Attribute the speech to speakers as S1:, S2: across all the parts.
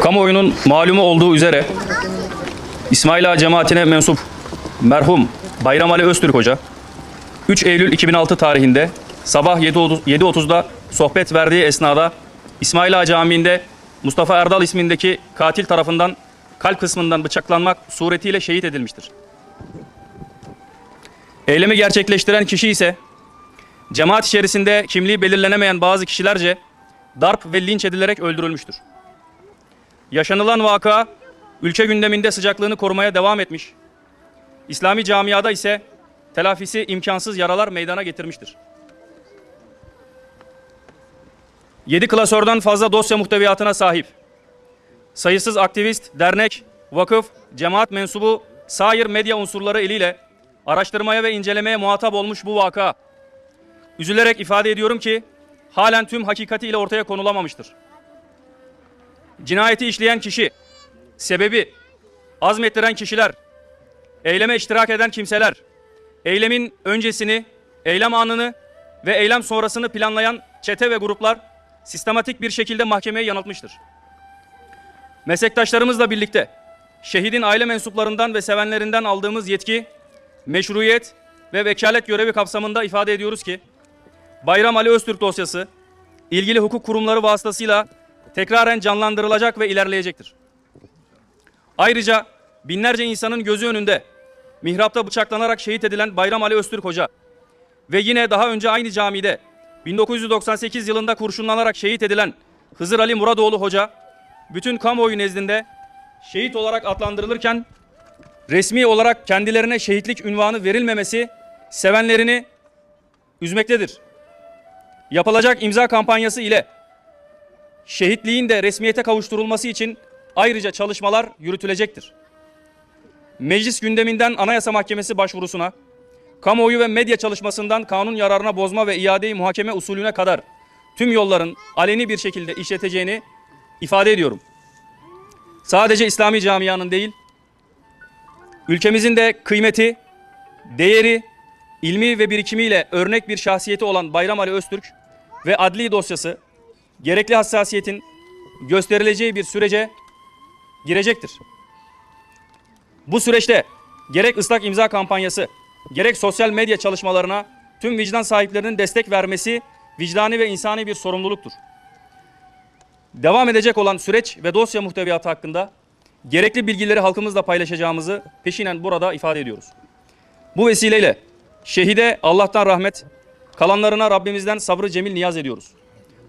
S1: Kamuoyunun malumu olduğu üzere İsmail Ağa cemaatine mensup merhum Bayram Ali Öztürk Hoca 3 Eylül 2006 tarihinde sabah 7.30 7.30'da sohbet verdiği esnada İsmail Ağa Camii'nde Mustafa Erdal ismindeki katil tarafından kalp kısmından bıçaklanmak suretiyle şehit edilmiştir. Eylemi gerçekleştiren kişi ise cemaat içerisinde kimliği belirlenemeyen bazı kişilerce darp ve linç edilerek öldürülmüştür. Yaşanılan vaka ülke gündeminde sıcaklığını korumaya devam etmiş. İslami camiada ise telafisi imkansız yaralar meydana getirmiştir. 7 klasörden fazla dosya muhteviyatına sahip. Sayısız aktivist, dernek, vakıf, cemaat mensubu, sair medya unsurları eliyle araştırmaya ve incelemeye muhatap olmuş bu vaka. Üzülerek ifade ediyorum ki halen tüm hakikatiyle ortaya konulamamıştır. Cinayeti işleyen kişi, sebebi, azmettiren kişiler, eyleme iştirak eden kimseler, eylemin öncesini, eylem anını ve eylem sonrasını planlayan çete ve gruplar sistematik bir şekilde mahkemeye yanıltmıştır. Meslektaşlarımızla birlikte şehidin aile mensuplarından ve sevenlerinden aldığımız yetki, meşruiyet ve vekalet görevi kapsamında ifade ediyoruz ki Bayram Ali Öztürk dosyası ilgili hukuk kurumları vasıtasıyla tekraren canlandırılacak ve ilerleyecektir. Ayrıca binlerce insanın gözü önünde mihrapta bıçaklanarak şehit edilen Bayram Ali Öztürk Hoca ve yine daha önce aynı camide 1998 yılında kurşunlanarak şehit edilen Hızır Ali Muradoğlu Hoca bütün kamuoyu nezdinde şehit olarak adlandırılırken resmi olarak kendilerine şehitlik ünvanı verilmemesi sevenlerini üzmektedir. Yapılacak imza kampanyası ile şehitliğin de resmiyete kavuşturulması için ayrıca çalışmalar yürütülecektir. Meclis gündeminden Anayasa Mahkemesi başvurusuna, kamuoyu ve medya çalışmasından kanun yararına bozma ve iadeyi muhakeme usulüne kadar tüm yolların aleni bir şekilde işleteceğini ifade ediyorum. Sadece İslami camianın değil, ülkemizin de kıymeti, değeri, ilmi ve birikimiyle örnek bir şahsiyeti olan Bayram Ali Öztürk ve adli dosyası gerekli hassasiyetin gösterileceği bir sürece girecektir. Bu süreçte gerek ıslak imza kampanyası, gerek sosyal medya çalışmalarına tüm vicdan sahiplerinin destek vermesi vicdani ve insani bir sorumluluktur. Devam edecek olan süreç ve dosya muhteviyatı hakkında gerekli bilgileri halkımızla paylaşacağımızı peşinen burada ifade ediyoruz. Bu vesileyle şehide Allah'tan rahmet, kalanlarına Rabbimizden sabrı cemil niyaz ediyoruz.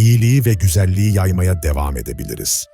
S2: iyiliği ve güzelliği yaymaya devam edebiliriz.